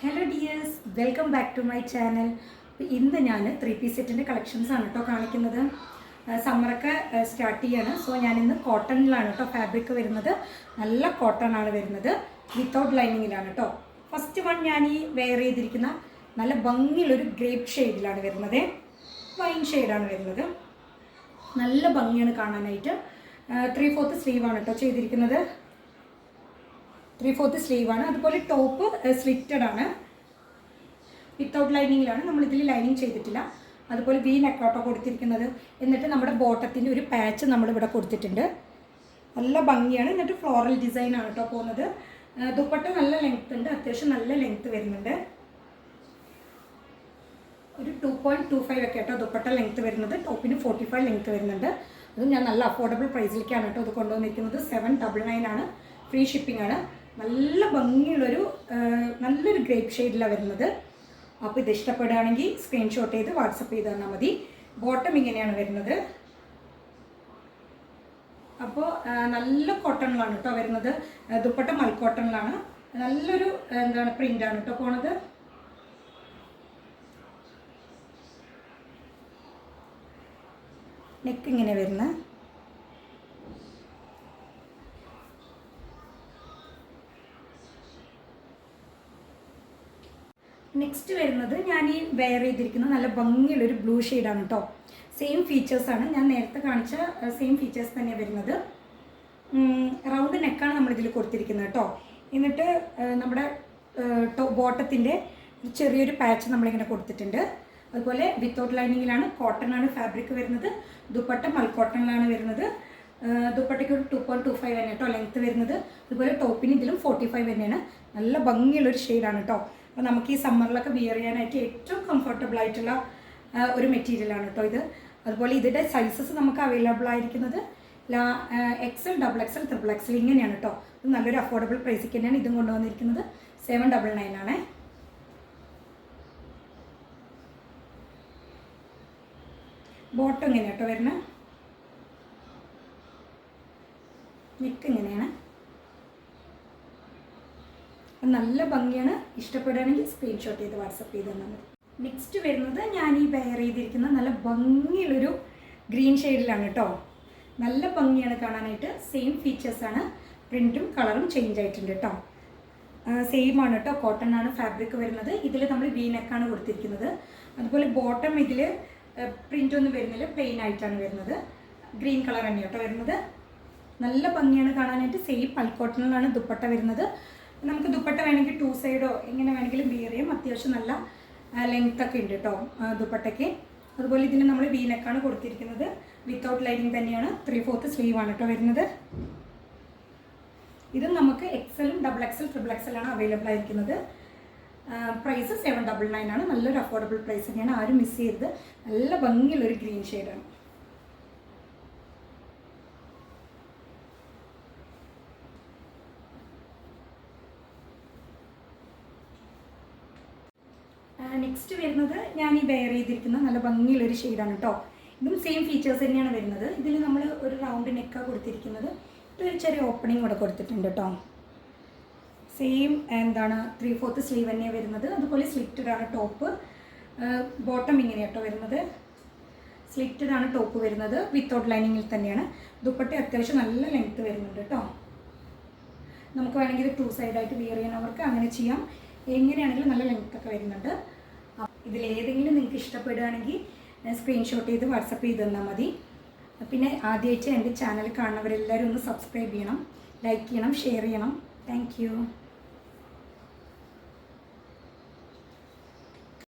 Hello dears welcome back to my channel ഇന്ന് ഞാൻ three piece സെറ്റിന്റെ കളക്ഷൻസ് ആണ് കേട്ടോ കാണിക്കുന്നത്. സമ്മറൊക്കെ സ്റ്റാർട്ട് ചെയ്യാണ്. സോ ഞാൻ ഇന്ന് കോട്ടണിലാണ് കേട്ടോ ഫാബ്രിക് വരുന്നത്. നല്ല കോട്ടൺ ആണ് വരുന്നത്. വിത്തൗട്ട് ലൈനിങ്ങിലാണ് കേട്ടോ ഫസ്റ്റ് വൺ ഞാൻ ഈ വെയർ ചെയ്തിരിക്കുന്ന നല്ല ഭംഗിയുള്ളൊരു ഗ്രേപ്പ് ഷെയ്ഡിലാണ് വരുന്നത്. വൈൻ ഷെയ്ഡാണ് വരുന്നത്. നല്ല ഭംഗിയാണ് കാണാനായിട്ട്. ത്രീ ഫോർത്ത് സ്ലീവാണ് കേട്ടോ ചെയ്തിരിക്കുന്നത്. ത്രീ ഫോർത്ത് സ്ലീവ് ആണ്. അതുപോലെ ടോപ്പ് സ്ലിറ്റഡ് ആണ്. വിത്തൗട്ട് ലൈനിങ്ങിലാണ് നമ്മൾ ഇതിൽ ലൈനിങ് ചെയ്തിട്ടില്ല. അതുപോലെ വി നെക്കോട്ടോ കൊടുത്തിരിക്കുന്നത്. എന്നിട്ട് നമ്മുടെ ബോട്ടത്തിന്റെ ഒരു പാച്ച് നമ്മളിവിടെ കൊടുത്തിട്ടുണ്ട്. നല്ല ഭംഗിയാണ്. എന്നിട്ട് ഫ്ലോറൽ ഡിസൈൻ ആണ് കേട്ടോ പോകുന്നത്. ദുപ്പട്ട നല്ല ലെങ്ത് ഉണ്ട്. അത്യാവശ്യം നല്ല ലെങ്ത് വരുന്നുണ്ട്. ഒരു ടു പോയിന്റ് ടു ഫൈവ് ഒക്കെ കേട്ടോ ദുപ്പട്ട ലെങ്ത് വരുന്നത്. ടോപ്പിന് ഫോർട്ടി ഫൈവ് ലെങ്ത് വരുന്നുണ്ട്. അതും ഞാൻ നല്ല അഫോർഡബിൾ പ്രൈസിലേക്കാണ് കേട്ടോ ഇത് കൊണ്ടുവന്നിരിക്കുന്നത്. സെവൻ ഡബിൾ നയൻ ആണ്. ഫ്രീ ഷിപ്പിംഗ് ആണ്. നല്ല ഭംഗിയുള്ളൊരു നല്ലൊരു ഗ്രേപ്പ് ഷെയ്ഡിലാണ് വരുന്നത്. അപ്പോൾ ഇത് ഇഷ്ടപ്പെടുകയാണെങ്കിൽ സ്ക്രീൻഷോട്ട് ചെയ്ത് വാട്സപ്പ് ചെയ്ത് തന്നാൽ മതി. ബോട്ടം ഇങ്ങനെയാണ് വരുന്നത്. അപ്പോൾ നല്ല കോട്ടണിലാണ് കേട്ടോ വരുന്നത്. ദുപ്പട്ട മൽക്കോട്ടണിലാണ് നല്ലൊരു എന്താണ് പ്രിന്റാണ് കേട്ടോ പോണത്. നെക്ക് ഇങ്ങനെ വരുന്നത്. നെക്സ്റ്റ് വരുന്നത് ഞാൻ ഈ വെയർ ചെയ്തിരിക്കുന്ന നല്ല ഭംഗിയുള്ള ഒരു ബ്ലൂ ഷെയ്ഡാണ് കേട്ടോ സെയിം ഫീച്ചേഴ്സാണ് ഞാൻ നേരത്തെ കാണിച്ച സെയിം ഫീച്ചേഴ്സ് തന്നെയാണ് വരുന്നത്. റൗണ്ട് നെക്കാണ് നമ്മളിതിൽ കൊടുത്തിരിക്കുന്നത് കേട്ടോ എന്നിട്ട് നമ്മുടെ ബോട്ടത്തിന്റെ ചെറിയൊരു പാച്ച് നമ്മളിങ്ങനെ കൊടുത്തിട്ടുണ്ട്. അതുപോലെ വിത്തൗട്ട് ലൈനിങ്ങിലാണ് കോട്ടൺ ആണ് ഫാബ്രിക് വരുന്നത്. ദുപ്പട്ട മൽക്കോട്ടണിലാണ് വരുന്നത്. ദുപ്പട്ടയ്ക്ക് ഒരു ടു പോയിന്റ് ടു ഫൈവ് തന്നെ കേട്ടോ ലെങ്ത്ത് വരുന്നത്. അതുപോലെ ടോപ്പിന് ഇതിലും ഫോർട്ടി ഫൈവ് തന്നെയാണ്. നല്ല ഭംഗിയുള്ളൊരു ഷെയ്ഡാണ് കേട്ടോ അപ്പോൾ നമുക്ക് ഈ സമ്മറിലൊക്കെ വിയർ ചെയ്യാനായിട്ട് ഏറ്റവും കംഫർട്ടബിൾ ആയിട്ടുള്ള ഒരു മെറ്റീരിയലാണ് കേട്ടോ ഇത്. അതുപോലെ ഇതിന്റെ സൈസസ് നമുക്ക് അവൈലബിൾ ആയിരിക്കുന്നത് L XL double XL triple XL ഇങ്ങനെയാണ് കേട്ടോ ഇത് നല്ലൊരു അഫോർഡബിൾ പ്രൈസിൽ തന്നെയാണ് ഇതും കൊണ്ടുവന്നിരിക്കുന്നത്. സെവൻ ഡബിൾ നയൻ ആണേ. ബോട്ടം ഇങ്ങനെ കേട്ടോ വരുന്നത്. നെക്ക് ഇങ്ങനെയാണ്. നല്ല ഭംഗിയാണ്. ഇഷ്ടപ്പെടുകയാണെങ്കിൽ സ്ക്രീൻഷോട്ട് ചെയ്ത് വാട്സപ്പ് ചെയ്ത് തന്നാൽ മതി. നെക്സ്റ്റ് വരുന്നത് ഞാൻ ഈ വെയർ ചെയ്തിരിക്കുന്ന നല്ല ഭംഗിയുള്ളൊരു ഗ്രീൻ ഷെയ്ഡിലാണ് കേട്ടോ. നല്ല ഭംഗിയാണ് കാണാനായിട്ട്. സെയിം ഫീച്ചേഴ്സാണ് പ്രിന്റും കളറും ചേഞ്ച് ആയിട്ടുണ്ട് കേട്ടോ. സെയിം ആണ് കേട്ടോ. കോട്ടൺ ആണ് ഫാബ്രിക് വരുന്നത്. ഇതിൽ നമ്മൾ വി നെക്കാണ് കൊടുത്തിരിക്കുന്നത്. അതുപോലെ ബോട്ടം ഇതിൽ പ്രിന്റ് ഒന്നും വരുന്നില്ല. പ്ലെയിൻ ആയിട്ടാണ് വരുന്നത്. ഗ്രീൻ കളർ തന്നെ കേട്ടോ വരുന്നത്. നല്ല ഭംഗിയാണ് കാണാനായിട്ട്. സെയിം പൽക്കോട്ടണിലാണ് ദുപ്പട്ട വരുന്നത്. നമുക്ക് ദുപ്പട്ട വേണമെങ്കിൽ ടു സൈഡോ എങ്ങനെ വേണമെങ്കിലും വിയർ ചെയ്യാം. അത്യാവശ്യം നല്ല ലെങ്ത് ഒക്കെ ഉണ്ട് കേട്ടോ ദുപ്പട്ടയ്ക്ക്. അതുപോലെ ഇതിന് നമ്മൾ വീനക്കാണ് കൊടുത്തിരിക്കുന്നത്. വിത്തൗട്ട് ലൈനിങ് തന്നെയാണ്. ത്രീ ഫോർത്ത് സ്ലീവ് ആണ് കേട്ടോ വരുന്നത്. ഇത് നമുക്ക് എക്സലും ഡബിൾ എക്സൽ ട്രിപ്പിൾ എക്സലാണ് അവൈലബിൾ ആയിരിക്കുന്നത്. പ്രൈസ് സെവൻ ഡബിൾ നയൻ ആണ്. നല്ലൊരു അഫോർഡബിൾ പ്രൈസ് തന്നെയാണ്. ആരും മിസ് ചെയ്യരുത്. നല്ല ഭംഗിയുള്ളൊരു ഗ്രീൻ ഷെയ്ഡാണ് നെക്സ്റ്റ് വരുന്നത് ഞാൻ ഈ വെയർ ചെയ്തിരിക്കുന്ന നല്ല ഭംഗിയുള്ളൊരു ഷെയ്ഡാണ് കേട്ടോ ഇതും സെയിം ഫീച്ചേഴ്സ് തന്നെയാണ് വരുന്നത്. ഇതിൽ നമ്മൾ ഒരു റൗണ്ട് നെക്കാണ് കൊടുത്തിരിക്കുന്നത്. ഇതൊരു ചെറിയ ഓപ്പണിംഗ് കൂടെ കൊടുത്തിട്ടുണ്ട് കേട്ടോ സെയിം എന്താണ് ത്രീ ഫോർത്ത് സ്ലീവ് തന്നെയാണ് വരുന്നത്. അതുപോലെ സ്ലിറ്റഡ് ആണ് ടോപ്പ് ബോട്ടം ഇങ്ങനെ കേട്ടോ വരുന്നത്. സ്ലിറ്റഡ് ആണ് ടോപ്പ് വരുന്നത്. വിത്തൗട്ട് ലൈനിങ്ങിൽ തന്നെയാണ്. ദുപ്പട്ട അത്യാവശ്യം നല്ല ലെങ്ത്ത് വരുന്നുണ്ട് കേട്ടോ നമുക്ക് വേണമെങ്കിൽ ടു സൈഡായിട്ട് വിയർ ചെയ്യാനവർക്ക് അങ്ങനെ ചെയ്യാം. എങ്ങനെയാണെങ്കിലും നല്ല ലെങ്ത് ഒക്കെ വരുന്നുണ്ട്. ഇതിൽ ഏതെങ്കിലും നിങ്ങൾക്ക് ഇഷ്ടപ്പെടുകയാണെങ്കിൽ സ്ക്രീൻഷോട്ട് ചെയ്ത് വാട്സപ്പ് ചെയ്ത് തന്നാൽ മതി. പിന്നെ ആദ്യമായിട്ട് എന്റെ ചാനൽ കാണുന്നവരെല്ലാവരും ഒന്ന് സബ്സ്ക്രൈബ് ചെയ്യണം ലൈക്ക് ചെയ്യണം ഷെയർ ചെയ്യണം. താങ്ക്